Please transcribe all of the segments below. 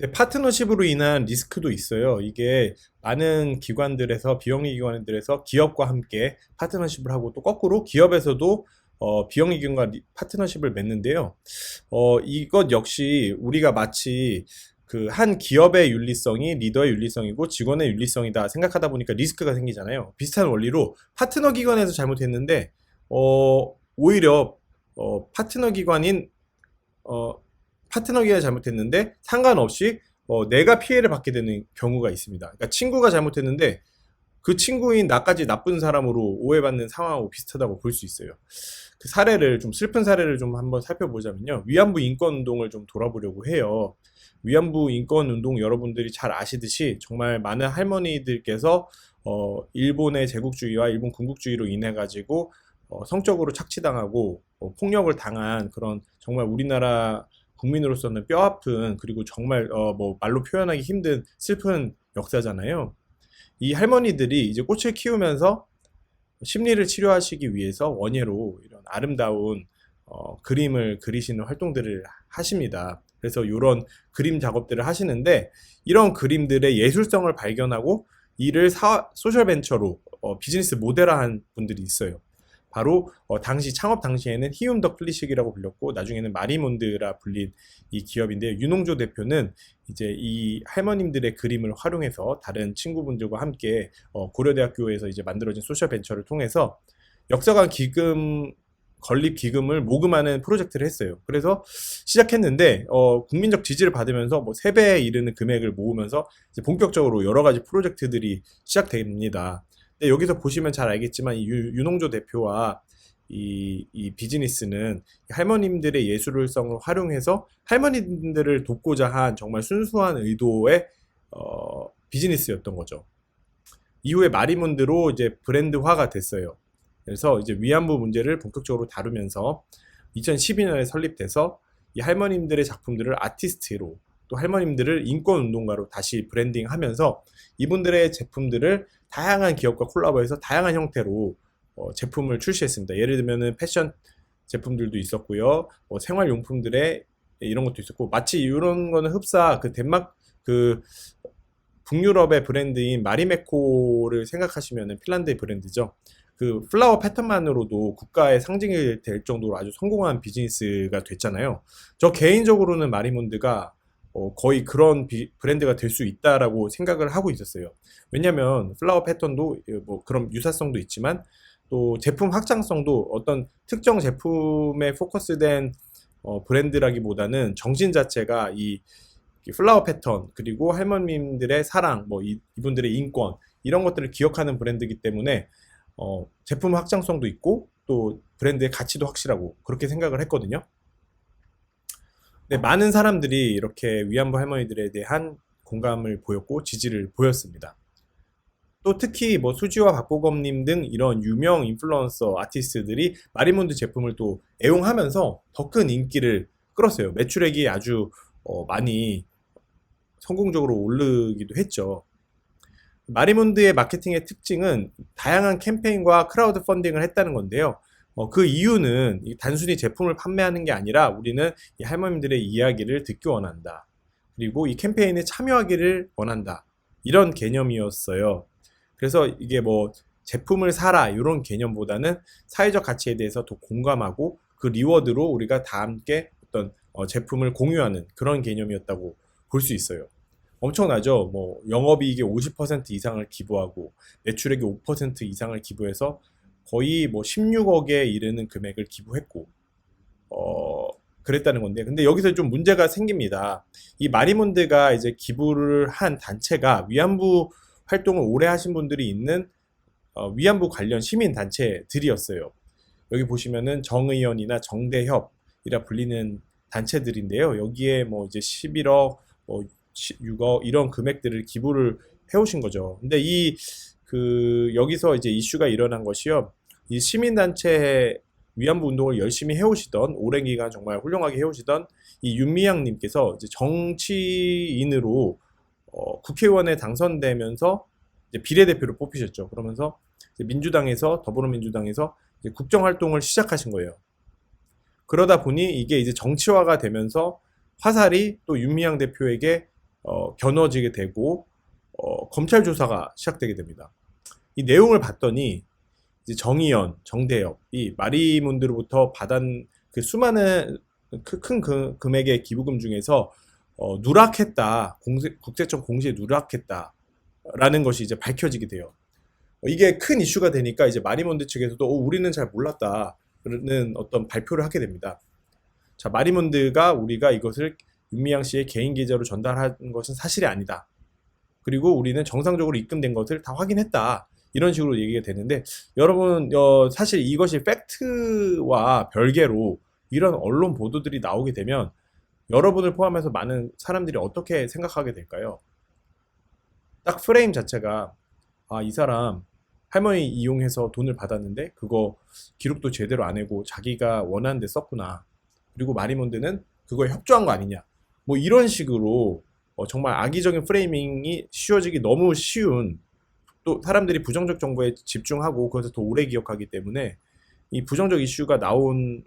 네, 파트너십으로 인한 리스크도 있어요. 이게 많은 기관들에서 비영리 기관들에서 기업과 함께 파트너십을 하고 또 거꾸로 기업에서도 어, 비영리 기관과 리- 파트너십을 맺는데요. 어, 이것 역시 우리가 마치 그 한 기업의 윤리성이 리더의 윤리성이고 직원의 윤리성이다 생각하다 보니까 리스크가 생기잖아요. 비슷한 원리로 파트너 기관에서 잘못했는데 어, 오히려 어, 파트너 기관인 어, 파트너 기관이 잘못했는데 상관없이 어, 내가 피해를 받게 되는 경우가 있습니다. 그러니까 친구가 잘못했는데 그 친구인 나까지 나쁜 사람으로 오해받는 상황하고 비슷하다고 볼 수 있어요. 그 사례를 좀 슬픈 사례를 좀 한번 살펴보자면요. 위안부 인권 운동을 좀 돌아보려고 해요. 위안부 인권 운동 여러분들이 잘 아시듯이 정말 많은 할머니들께서 어, 일본의 제국주의와 일본 군국주의로 인해 가지고 어, 성적으로 착취당하고 어, 폭력을 당한 그런 정말 우리나라 국민으로서는 뼈아픈 그리고 정말 어, 뭐 말로 표현하기 힘든 슬픈 역사잖아요. 이 할머니들이 이제 꽃을 키우면서 심리를 치료하시기 위해서 원예로 이런 아름다운 어, 그림을 그리시는 활동들을 하십니다. 그래서 이런 그림 작업들을 하시는데 이런 그림들의 예술성을 발견하고 이를 사, 소셜 벤처로 어, 비즈니스 모델화한 분들이 있어요. 바로 어, 당시 창업 당시에는 히움 더 클리식이라고 불렸고 나중에는 마리몬드라 불린 이 기업인데 윤홍조 대표는 이제 이 할머님들의 그림을 활용해서 다른 친구분들과 함께 어, 고려대학교에서 이제 만들어진 소셜 벤처를 통해서 역사관 기금 건립 기금을 모금하는 프로젝트를 했어요. 그래서 시작했는데 어, 국민적 지지를 받으면서 뭐 3배에 이르는 금액을 모으면서 본격적으로 여러 가지 프로젝트들이 시작됩니다. 근데 여기서 보시면 잘 알겠지만 이 유- 윤홍조 대표와 이, 이 비즈니스는 할머님들의 예술성을 활용해서 할머님들을 돕고자 한 정말 순수한 의도의 어, 비즈니스였던 거죠. 이후에 마리몬드로 이제 브랜드화가 됐어요. 그래서 이제 위안부 문제를 본격적으로 다루면서 2012년에 설립돼서 이 할머님들의 작품들을 아티스트로 또 할머님들을 인권 운동가로 다시 브랜딩하면서 이분들의 제품들을 다양한 기업과 콜라보해서 다양한 형태로 어, 제품을 출시했습니다. 예를 들면은 패션 제품들도 있었고요. 뭐 생활용품들의 이런 것도 있었고 마치 이런 거는 흡사 그 덴마크 그 북유럽의 브랜드인 마리메코를 생각하시면은 핀란드의 브랜드죠. 그 플라워 패턴만으로도 국가의 상징이 될 정도로 아주 성공한 비즈니스가 됐잖아요. 저 개인적으로는 마리몬드가 어, 거의 그런 비- 브랜드가 될 수 있다라고 생각을 하고 있었어요. 왜냐면 플라워 패턴도 예, 뭐 그런 유사성도 있지만 또 제품 확장성도 어떤 특정 제품에 포커스된 어, 브랜드라기보다는 정신 자체가 이, 이 플라워 패턴 그리고 할머님들의 사랑 뭐 이, 이분들의 인권 이런 것들을 기억하는 브랜드이기 때문에 어, 제품 확장성도 있고 또 브랜드의 가치도 확실하고 그렇게 생각을 했거든요. 네, 많은 사람들이 이렇게 위안부 할머니들에 대한 공감을 보였고 지지를 보였습니다. 또 특히 뭐 수지와 박보검님 등 이런 유명 인플루언서 아티스트들이 마리몬드 제품을 또 애용하면서 더 큰 인기를 끌었어요. 매출액이 아주 어, 많이 성공적으로 오르기도 했죠. 마리몬드의 마케팅의 특징은 다양한 캠페인과 크라우드 펀딩을 했다는 건데요. 어, 그 이유는 이 단순히 제품을 판매하는 게 아니라 우리는 이 할머님들의 이야기를 듣기 원한다. 그리고 이 캠페인에 참여하기를 원한다. 이런 개념이었어요. 그래서 이게 뭐 제품을 사라 이런 개념보다는 사회적 가치에 대해서 더 공감하고 그 리워드로 우리가 다 함께 어떤 어, 제품을 공유하는 그런 개념이었다고 볼 수 있어요. 엄청나죠? 뭐 영업이익의 50% 이상을 기부하고 매출액의 5% 이상을 기부해서 거의 뭐 16억에 이르는 금액을 기부했고 어 그랬다는 건데 근데 여기서 좀 문제가 생깁니다. 이 마리몬드가 이제 기부를 한 단체가 위안부 활동을 오래 하신 분들이 있는 어, 위안부 관련 시민 단체들이었어요. 여기 보시면은 정의연이나 정대협이라 불리는 단체들인데요. 여기에 뭐 이제 11억, 뭐 6억 이런 금액들을 기부를 해오신 거죠. 근데 이 그 여기서 이제 이슈가 일어난 것이요. 이 시민단체 위안부 운동을 열심히 해오시던 오랜 기간 정말 훌륭하게 해오시던 이 윤미향님께서 이제 정치인으로 어, 국회의원에 당선되면서 이제 비례대표로 뽑히셨죠. 그러면서 이제 민주당에서 더불어민주당에서 이제 국정 활동을 시작하신 거예요. 그러다 보니 이게 이제 정치화가 되면서 화살이 또 윤미향 대표에게 어, 겨눠지게 되고 어, 검찰 조사가 시작되게 됩니다. 이 내용을 봤더니 이제 정의연, 정대협이 마리문드로부터 받은 그 수많은 그큰 그- 금액의 기부금 중에서 어, 누락했다, 공세, 국세청 공시에 누락했다라는 것이 이제 밝혀지게 돼요. 어, 이게 큰 이슈가 되니까 이제 마리몬드 측에서도 어, 우리는 잘 몰랐다는 어떤 발표를 하게 됩니다. 자, 마리몬드가 우리가 이것을 윤미향 씨의 개인 계좌로 전달한 것은 사실이 아니다. 그리고 우리는 정상적으로 입금된 것을 다 확인했다. 이런 식으로 얘기가 되는데 여러분 어, 사실 이것이 팩트와 별개로 이런 언론 보도들이 나오게 되면 여러분을 포함해서 많은 사람들이 어떻게 생각하게 될까요? 딱 프레임 자체가 아, 이 사람 할머니 이용해서 돈을 받았는데 그거 기록도 제대로 안 해고 자기가 원하는 데 썼구나. 그리고 마리몬드는 그거에 협조한 거 아니냐. 뭐 이런 식으로 어, 정말 악의적인 프레이밍이 씌워지기 너무 쉬운 또 사람들이 부정적 정보에 집중하고 그것을 더 오래 기억하기 때문에 이 부정적 이슈가 나온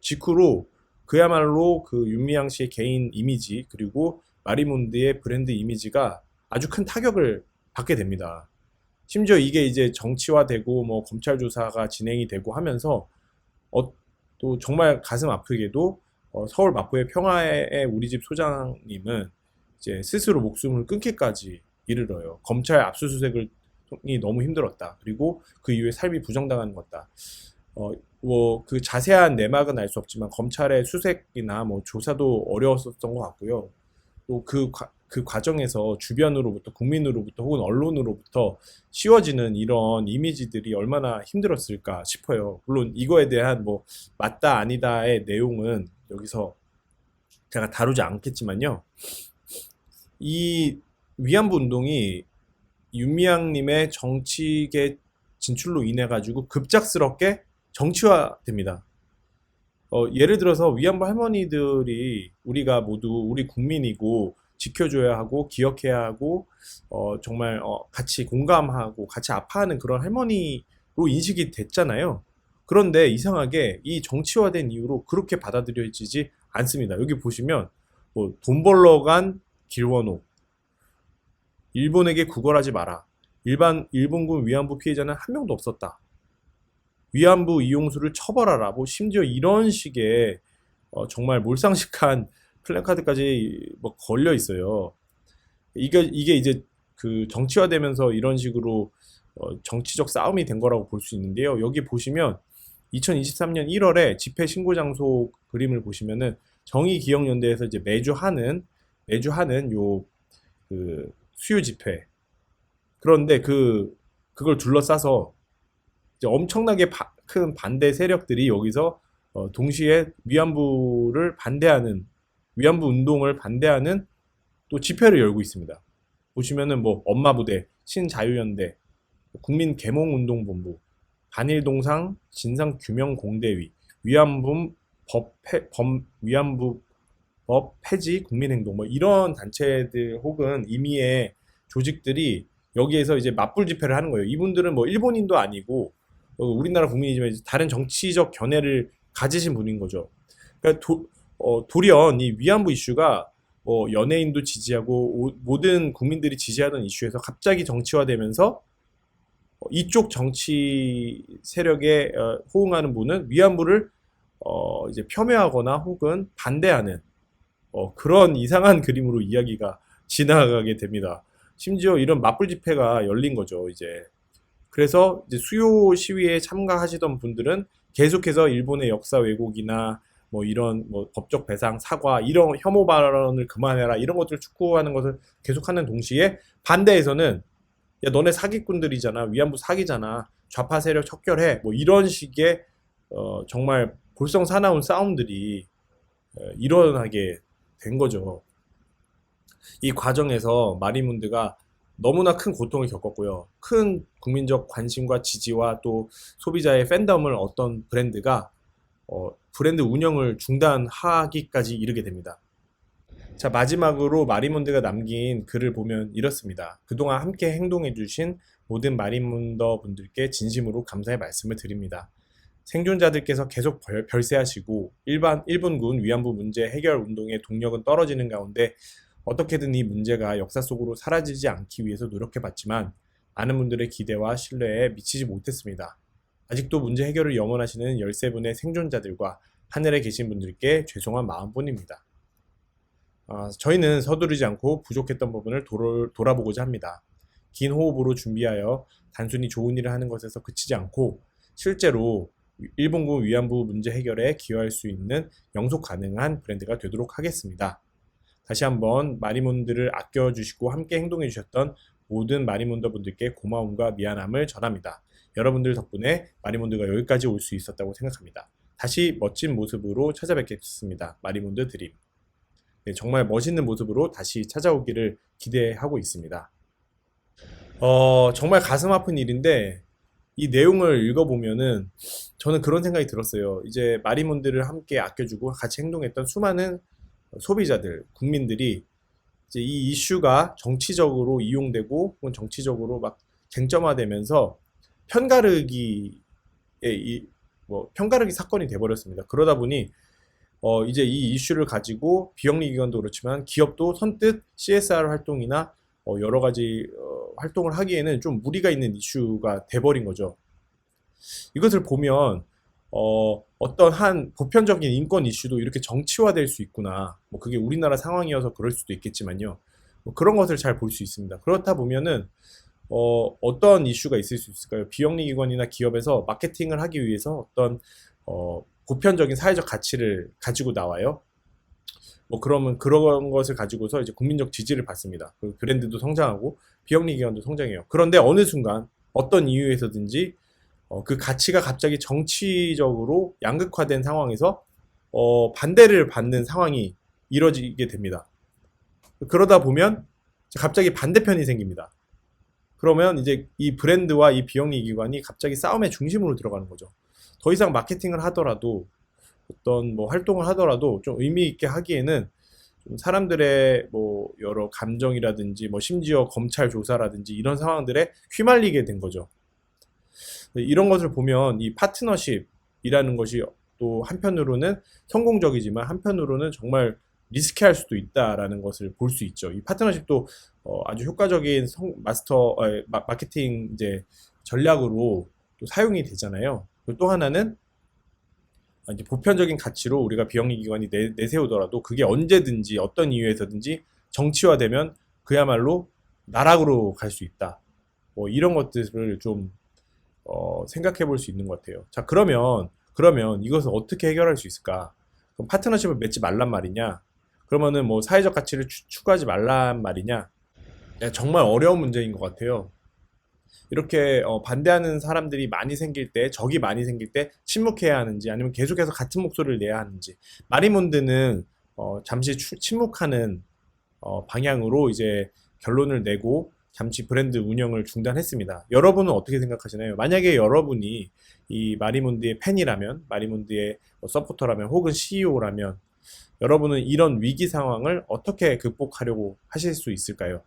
직후로 그야말로 그 윤미향 씨의 개인 이미지 그리고 마리몬드의 브랜드 이미지가 아주 큰 타격을 받게 됩니다. 심지어 이게 이제 정치화되고 뭐 검찰 조사가 진행이 되고 하면서 어, 또 정말 가슴 아프게도 어, 서울 마포의 평화의 우리 집 소장님은 이제 스스로 목숨을 끊기까지 이르러요. 검찰 압수수색을 이 너무 힘들었다. 그리고 그 이후에 삶이 부정당한 것다. 어, 뭐 그 자세한 내막은 알 수 없지만 검찰의 수색이나 뭐 조사도 어려웠었던 것 같고요. 또그 그 과정에서 주변으로부터 국민으로부터 혹은 언론으로부터 씌워지는 이런 이미지들이 얼마나 힘들었을까 싶어요. 물론 이거에 대한 뭐 맞다 아니다의 내용은 여기서 제가 다루지 않겠지만요. 이 위안부 운동이 윤미향님의 정치계 진출로 인해 가지고 급작스럽게 정치화됩니다. 어, 예를 들어서 위안부 할머니들이 우리가 모두 우리 국민이고 지켜줘야 하고 기억해야 하고 어, 정말 어, 같이 공감하고 같이 아파하는 그런 할머니로 인식이 됐잖아요. 그런데 이상하게 이 정치화된 이후로 그렇게 받아들여지지 않습니다. 여기 보시면 뭐 돈 벌러 간 길원호 일본에게 구걸하지 마라. 일반 일본군 위안부 피해자는 한 명도 없었다. 위안부 이용수를 처벌하라. 뭐 심지어 이런 식의 어, 정말 몰상식한 플래카드까지 뭐 걸려 있어요. 이게 이게 이제 그 정치화되면서 이런 식으로 어, 정치적 싸움이 된 거라고 볼 수 있는데요. 여기 보시면 2023년 1월에 집회 신고 장소 그림을 보시면은 정의기억연대에서 이제 매주 하는 매주 하는 요그 수요 집회 그런데 그 그걸 둘러싸서 엄청나게 바- 큰 반대 세력들이 여기서 어, 동시에 위안부를 반대하는 위안부 운동을 반대하는 또 집회를 열고 있습니다. 보시면은 뭐 엄마 부대, 신자유연대, 국민개몽운동본부, 반일동상 진상규명공대위, 위안부 법 폐, 범, 위안부 법 폐지 국민행동 뭐 이런 단체들 혹은 임의의 조직들이 여기에서 이제 맞불 집회를 하는 거예요. 이분들은 뭐 일본인도 아니고 어, 우리나라 국민이지만 다른 정치적 견해를 가지신 분인 거죠. 그러니까 도, 어, 돌연 이 위안부 이슈가 뭐 연예인도 지지하고 오- 모든 국민들이 지지하던 이슈에서 갑자기 정치화되면서 어, 이쪽 정치 세력에 어, 호응하는 분은 위안부를 어, 이제 폄훼하거나 혹은 반대하는 어, 그런 이상한 그림으로 이야기가 지나가게 됩니다. 심지어 이런 맞불 집회가 열린 거죠, 이제. 그래서 이제 수요 시위에 참가하시던 분들은 계속해서 일본의 역사 왜곡이나 뭐 이런 뭐 법적 배상, 사과, 이런 혐오 발언을 그만해라 이런 것들을 촉구하는 것을 계속하는 동시에 반대에서는 야 너네 사기꾼들이잖아, 위안부 사기잖아, 좌파 세력 척결해, 뭐 이런 식의 어, 정말 볼성 사나운 싸움들이 어, 일어나게 된 거죠. 이 과정에서 마리문드가 너무나 큰 고통을 겪었고요. 큰 국민적 관심과 지지와 또 소비자의 팬덤을 얻던 브랜드가 어, 브랜드 운영을 중단하기까지 이르게 됩니다. 자, 마지막으로 마리문드가 남긴 글을 보면 이렇습니다. 그동안 함께 행동해주신 모든 마리문더 분들께 진심으로 감사의 말씀을 드립니다. 생존자들께서 계속 벌- 별세하시고 일반 일본군 위안부 문제 해결 운동의 동력은 떨어지는 가운데 어떻게든 이 문제가 역사 속으로 사라지지 않기 위해서 노력해봤지만 많은 분들의 기대와 신뢰에 미치지 못했습니다. 아직도 문제 해결을 염원하시는 13분의 생존자들과 하늘에 계신 분들께 죄송한 마음뿐입니다. 아, 저희는 서두르지 않고 부족했던 부분을 도로- 돌아보고자 합니다. 긴 호흡으로 준비하여 단순히 좋은 일을 하는 것에서 그치지 않고 실제로 일본군 위안부 문제 해결에 기여할 수 있는 영속 가능한 브랜드가 되도록 하겠습니다. 다시 한번 마리몬드를 아껴주시고 함께 행동해 주셨던 모든 마리몬더 분들께 고마움과 미안함을 전합니다. 여러분들 덕분에 마리몬드가 여기까지 올 수 있었다고 생각합니다. 다시 멋진 모습으로 찾아뵙겠습니다. 마리몬드 드림. 네, 정말 멋있는 모습으로 다시 찾아오기를 기대하고 있습니다. 어, 정말 가슴 아픈 일인데 이 내용을 읽어보면은 저는 그런 생각이 들었어요. 이제 마리몬드를 함께 아껴주고 같이 행동했던 수많은 소비자들, 국민들이 이제 이 이슈가 정치적으로 이용되고 혹은 정치적으로 막 쟁점화되면서 편가르기의 이, 뭐 편가르기 사건이 돼버렸습니다. 그러다 보니 어, 이제 이 이슈를 가지고 비영리 기관도 그렇지만 기업도 선뜻 CSR 활동이나 어, 여러 가지 어, 활동을 하기에는 좀 무리가 있는 이슈가 돼버린 거죠. 이것을 보면 어, 어떤 한 보편적인 인권 이슈도 이렇게 정치화될 수 있구나. 뭐 그게 우리나라 상황이어서 그럴 수도 있겠지만요. 뭐 그런 것을 잘 볼 수 있습니다. 그렇다 보면은 어, 어떤 이슈가 있을 수 있을까요? 비영리 기관이나 기업에서 마케팅을 하기 위해서 어떤 어, 보편적인 사회적 가치를 가지고 나와요. 뭐 그러면 그런 것을 가지고서 이제 국민적 지지를 받습니다. 그 브랜드도 성장하고 비영리 기관도 성장해요. 그런데 어느 순간 어떤 이유에서든지 어, 그 가치가 갑자기 정치적으로 양극화된 상황에서 어, 반대를 받는 상황이 이뤄지게 됩니다. 그러다 보면 갑자기 반대편이 생깁니다. 그러면 이제 이 브랜드와 이 비영리 기관이 갑자기 싸움의 중심으로 들어가는 거죠. 더 이상 마케팅을 하더라도 어떤 뭐 활동을 하더라도 좀 의미 있게 하기에는 좀 사람들의 뭐 여러 감정이라든지 뭐 심지어 검찰 조사라든지 이런 상황들에 휘말리게 된 거죠. 이런 것을 보면 이 파트너십이라는 것이 또 한편으로는 성공적이지만 한편으로는 정말 리스키할 수도 있다라는 것을 볼 수 있죠. 이 파트너십도 어, 아주 효과적인 성, 마스터 어, 마, 마케팅 이제 전략으로 또 사용이 되잖아요. 또 하나는 이제 보편적인 가치로 우리가 비영리 기관이 내, 내세우더라도 그게 언제든지 어떤 이유에서든지 정치화되면 그야말로 나락으로 갈 수 있다. 뭐 이런 것들을 좀 어, 생각해 볼 수 있는 것 같아요. 자, 그러면 그러면 이것을 어떻게 해결할 수 있을까? 그럼 파트너십을 맺지 말란 말이냐? 그러면은 뭐 사회적 가치를 추, 추구하지 말란 말이냐? 야, 정말 어려운 문제인 것 같아요. 이렇게 어, 반대하는 사람들이 많이 생길 때, 적이 많이 생길 때 침묵해야 하는지 아니면 계속해서 같은 목소리를 내야 하는지. 마리몬드는 어, 잠시 추- 침묵하는 어, 방향으로 이제 결론을 내고 잠시 브랜드 운영을 중단했습니다. 여러분은 어떻게 생각하시나요? 만약에 여러분이 이 마리몬드의 팬이라면, 마리몬드의 뭐 서포터라면, 혹은 CEO라면, 여러분은 이런 위기 상황을 어떻게 극복하려고 하실 수 있을까요?